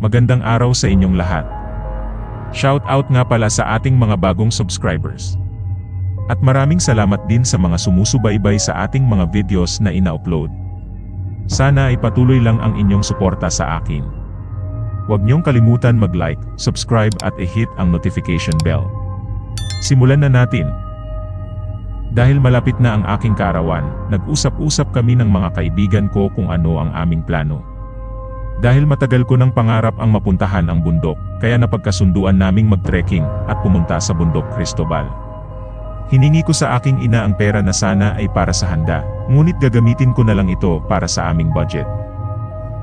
Magandang araw sa inyong lahat. Shout out nga pala sa ating mga bagong subscribers. At maraming salamat din sa mga sumusubaybay sa ating mga videos na ina-upload. Sana ay patuloy lang ang inyong suporta sa akin. Huwag niyong kalimutan mag-like, subscribe at i-hit ang notification bell. Simulan na natin. Dahil malapit na ang aking kaarawan, nag-usap-usap kami ng mga kaibigan ko kung ano ang aming plano. Dahil matagal ko ng pangarap ang mapuntahan ang bundok, kaya napagkasunduan naming mag-trekking at pumunta sa bundok Cristobal. Hiningi ko sa aking ina ang pera na sana ay para sa handa, ngunit gagamitin ko na lang ito para sa aming budget.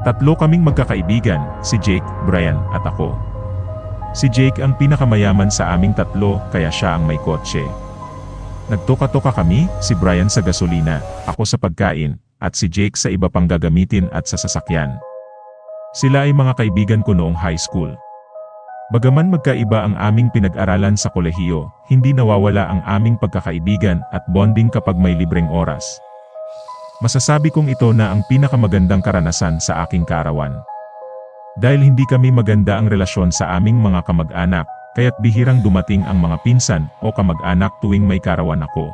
Tatlo kaming magkakaibigan, si Jake, Brian, at ako. Si Jake ang pinakamayaman sa aming tatlo kaya siya ang may kotse. Nagtoka-toka kami, si Brian sa gasolina, ako sa pagkain, at si Jake sa iba pang gagamitin at sa sasakyan. Sila ay mga kaibigan ko noong high school. Bagaman magkaiba ang aming pinag-aralan sa kolehiyo, hindi nawawala ang aming pagkakaibigan at bonding kapag may libreng oras. Masasabi kong ito na ang pinakamagandang karanasan sa aking kaarawan. Dahil hindi kami maganda ang relasyon sa aming mga kamag-anak, kaya't bihirang dumating ang mga pinsan o kamag-anak tuwing may karawan ako.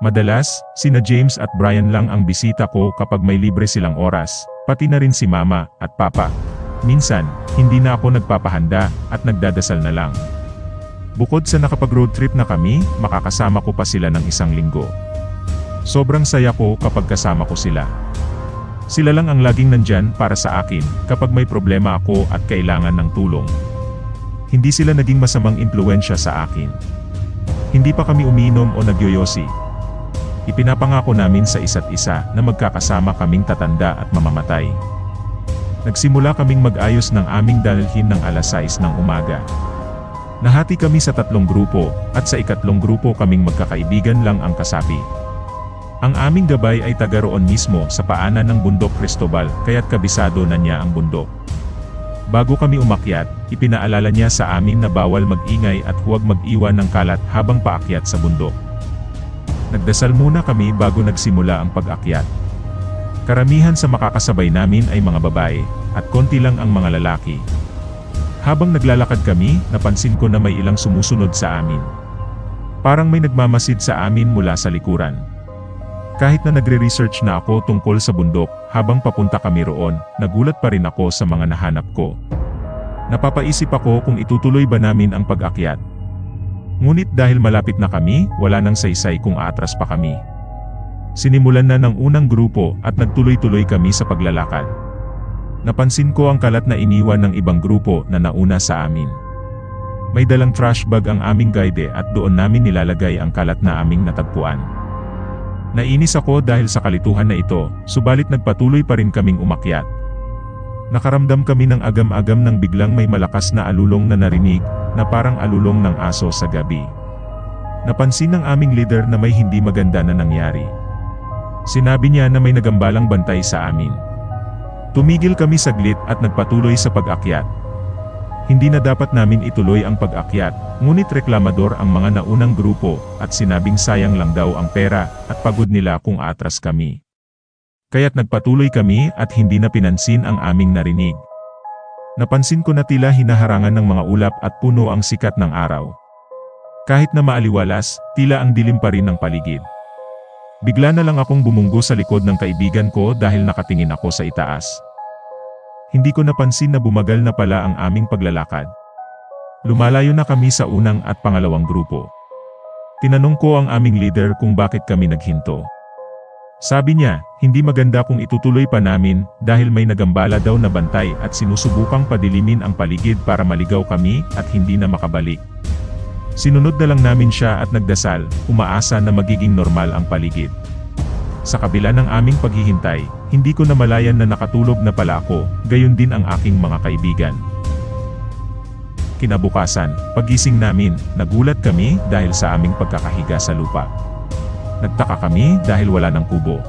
Madalas, sina James at Brian lang ang bisita ko kapag may libre silang oras, pati na rin si mama at papa. Minsan, hindi na ako nagpapahanda at nagdadasal na lang. Bukod sa nakapag-road trip na kami, makakasama ko pa sila ng isang linggo. Sobrang saya ko kapag kasama ko sila. Sila lang ang laging nandyan para sa akin kapag may problema ako at kailangan ng tulong. Hindi sila naging masamang impluensya sa akin. Hindi pa kami uminom o nagyoyosi. Ipinapangako namin sa isa't isa na magkakasama kaming tatanda at mamamatay. Nagsimula kaming mag-ayos ng aming dalhin ng alas 6 ng umaga. Nahati kami sa tatlong grupo, at sa ikatlong grupo kaming magkakaibigan lang ang kasapi. Ang aming gabay ay taga roon mismo sa paanan ng bundok Cristobal kaya't kabisado na niya ang bundok. Bago kami umakyat, ipinaalala niya sa amin na bawal mag-ingay at huwag mag-iwan ng kalat habang paakyat sa bundok. Nagdasal muna kami bago nagsimula ang pag-akyat. Karamihan sa makakasabay namin ay mga babae, at konti lang ang mga lalaki. Habang naglalakad kami, napansin ko na may ilang sumusunod sa amin. Parang may nagmamasid sa amin mula sa likuran. Kahit na nagre-research na ako tungkol sa bundok, habang papunta kami roon, nagulat pa rin ako sa mga nahanap ko. Napapaisip ako kung itutuloy ba namin ang pag-akyat. Ngunit dahil malapit na kami, wala nang saysay kung aatras pa kami. Sinimulan na ng unang grupo at nagtuloy-tuloy kami sa paglalakad. Napansin ko ang kalat na iniwan ng ibang grupo na nauna sa amin. May dalang trash bag ang aming guide at doon namin nilalagay ang kalat na aming natagpuan. Nainis ako dahil sa kalituhan na ito, subalit nagpatuloy pa rin kaming umakyat. Nakaramdam kami ng agam-agam nang biglang may malakas na alulong na narinig, na parang alulong ng aso sa gabi. Napansin ng aming leader na may hindi maganda na nangyari. Sinabi niya na may nagambalang bantay sa amin. Tumigil kami saglit at nagpatuloy sa pag-akyat. Hindi na dapat namin ituloy ang pag-akyat, ngunit reklamador ang mga naunang grupo, at sinabing sayang lang daw ang pera, at pagod nila kung atras kami. Kaya't nagpatuloy kami at hindi na pinansin ang aming narinig. Napansin ko na tila hinaharangan ng mga ulap at puno ang sikat ng araw. Kahit na maaliwalas, tila ang dilim pa rin ng paligid. Bigla na lang akong bumunggo sa likod ng kaibigan ko dahil nakatingin ako sa itaas. Hindi ko napansin na bumagal na pala ang aming paglalakad. Lumalayo na kami sa unang at pangalawang grupo. Tinanong ko ang aming leader kung bakit kami naghinto. Sabi niya, hindi maganda kung itutuloy pa namin dahil may nagambala daw na bantay at sinusubukang padilimin ang paligid para maligaw kami at hindi na makabalik. Sinunod na lang namin siya at nagdasal, umaasa na magiging normal ang paligid. Sa kabila ng aming paghihintay, hindi ko namalayan na nakatulog na pala ako, gayon din ang aking mga kaibigan. Kinabukasan, pagising namin, nagulat kami dahil sa aming pagkakahiga sa lupa. Nagtaka kami dahil wala ng kubo.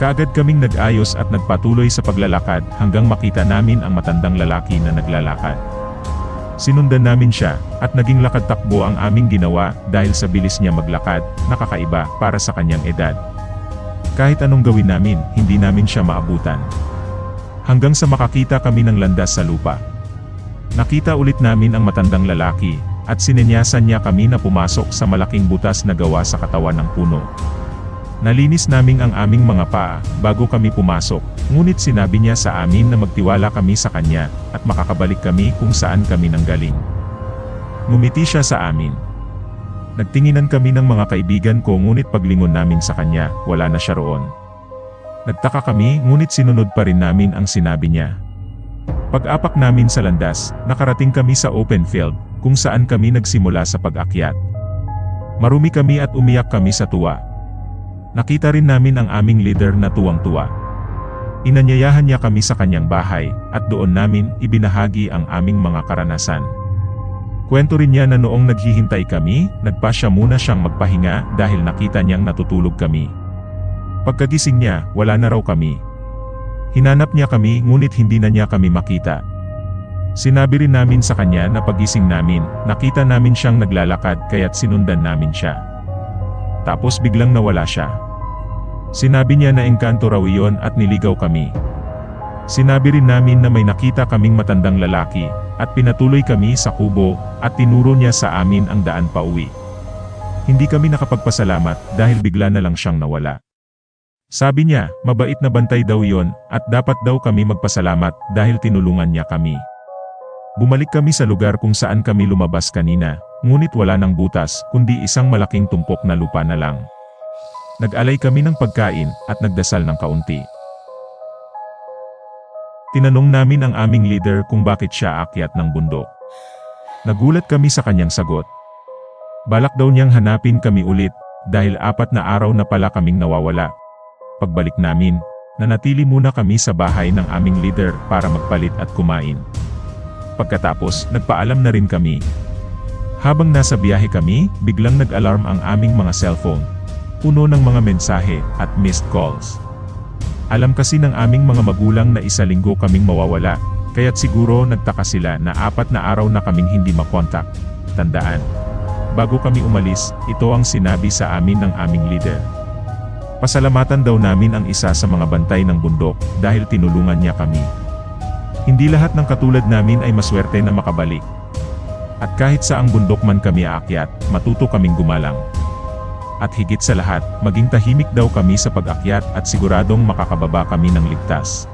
Kaagad kaming nag-ayos at nagpatuloy sa paglalakad hanggang makita namin ang matandang lalaki na naglalakad. Sinundan namin siya, at naging lakad-takbo ang aming ginawa dahil sa bilis niya maglakad, nakakaiba para sa kanyang edad. Kahit anong gawin namin, hindi namin siya maabutan. Hanggang sa makakita kami ng landas sa lupa. Nakita ulit namin ang matandang lalaki, at sinenyasan niya kami na pumasok sa malaking butas na gawa sa katawan ng puno. Nalinis namin ang aming mga paa, bago kami pumasok, ngunit sinabi niya sa amin na magtiwala kami sa kanya, at makakabalik kami kung saan kami nanggaling. Ngumiti siya sa amin. Nagtinginan kami ng mga kaibigan ko ngunit paglingon namin sa kanya, wala na siya roon. Nagtaka kami ngunit sinunod pa rin namin ang sinabi niya. Pag-apak namin sa landas, nakarating kami sa open field, kung saan kami nagsimula sa pag-akyat. Marumi kami at umiyak kami sa tuwa. Nakita rin namin ang aming leader na tuwang-tuwa. Inanyayahan niya kami sa kanyang bahay, at doon namin ibinahagi ang aming mga karanasan. Kwento rin niya na noong naghihintay kami, nagpa siya muna siyang magpahinga dahil nakita niyang natutulog kami. Pagkagising niya, wala na raw kami. Hinanap niya kami ngunit hindi na niya kami makita. Sinabi rin namin sa kanya na pagising namin, nakita namin siyang naglalakad kaya't sinundan namin siya. Tapos biglang nawala siya. Sinabi niya na engkanto raw iyon at niligaw kami. Sinabi rin namin na may nakita kaming matandang lalaki, at pinatuloy kami sa kubo, at tinuro niya sa amin ang daan pa uwi. Hindi kami nakapagpasalamat dahil bigla na lang siyang nawala. Sabi niya, mabait na bantay daw yon at dapat daw kami magpasalamat dahil tinulungan niya kami. Bumalik kami sa lugar kung saan kami lumabas kanina, ngunit wala ng butas kundi isang malaking tumpok na lupa na lang. Nag-alay kami ng pagkain at nagdasal ng kaunti. Tinanong namin ang aming leader kung bakit siya akyat ng bundok. Nagulat kami sa kanyang sagot. Balak daw niyang hanapin kami ulit, dahil apat na araw na pala kaming nawawala. Pagbalik namin, nanatili muna kami sa bahay ng aming leader para magpalit at kumain. Pagkatapos, nagpaalam na rin kami. Habang nasa biyahe kami, biglang nag-alarm ang aming mga cellphone. Puno ng mga mensahe at missed calls. Alam kasi ng aming mga magulang na isa linggo kaming mawawala, kaya't siguro nagtaka sila na apat na araw na kaming hindi makontak. Tandaan. Bago kami umalis, ito ang sinabi sa amin ng aming leader. Pasalamatan daw namin ang isa sa mga bantay ng bundok dahil tinulungan niya kami. Hindi lahat ng katulad namin ay maswerte na makabalik. At kahit sa ang bundok man kami aakyat, matuto kaming gumalang. At higit sa lahat, maging tahimik daw kami sa pag-akyat at siguradong makakababa kami ng ligtas.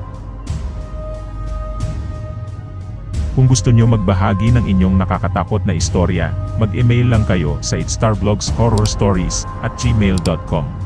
Kung gusto nyo magbahagi ng inyong nakakatakot na istorya, mag-email lang kayo sa itstarblogshorrorstories at gmail.com.